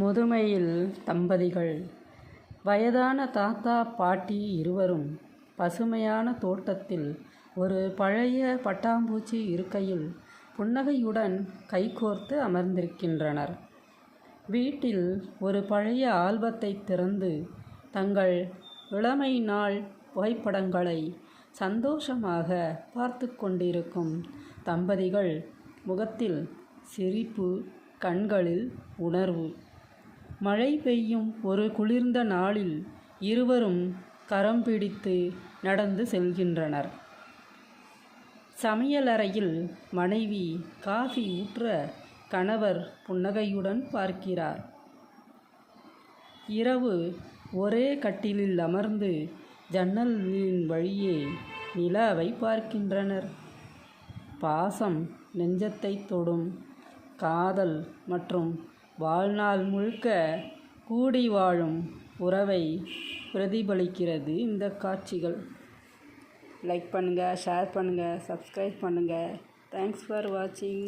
முதுமையில் தம்பதிகள் வயதான தாத்தா பாட்டி இருவரும் பசுமையான தோட்டத்தில் ஒரு பழைய பட்டாம்பூச்சி இருக்கையில் புன்னகையுடன் கைகோர்த்து அமர்ந்திருக்கின்றனர். வீட்டில் ஒரு பழைய ஆல்பத்தை திறந்து தங்கள் இளமை நாள் புகைப்படங்களை சந்தோஷமாக பார்த்துக் கொண்டிருக்கும் தம்பதிகள் முகத்தில் சிரிப்பு கண்களில் உணர்வு. மழை பெய்யும் ஒரு குளிர்ந்த நாளில் இருவரும் கரம் பிடித்து நடந்து செல்கின்றனர். சமையலறையில் மனைவி காஃபி ஊற்ற கணவர் புன்னகையுடன் பார்க்கிறார். இரவு ஒரே கட்டிலில் அமர்ந்து ஜன்னலின் வழியே நிலாவை பார்க்கின்றனர். பாசம் நெஞ்சத்தைத் தொடும் காதல் மற்றும் வாழ்நாள் முழுக்க கூடி வாழும் உறவை பிரதிபலிக்கிறது இந்த காட்சிகள். லைக் பண்ணுங்கள் ஷேர் பண்ணுங்கள் சப்ஸ்கிரைப் பண்ணுங்கள் தேங்க்ஸ் ஃபார் வாட்சிங்.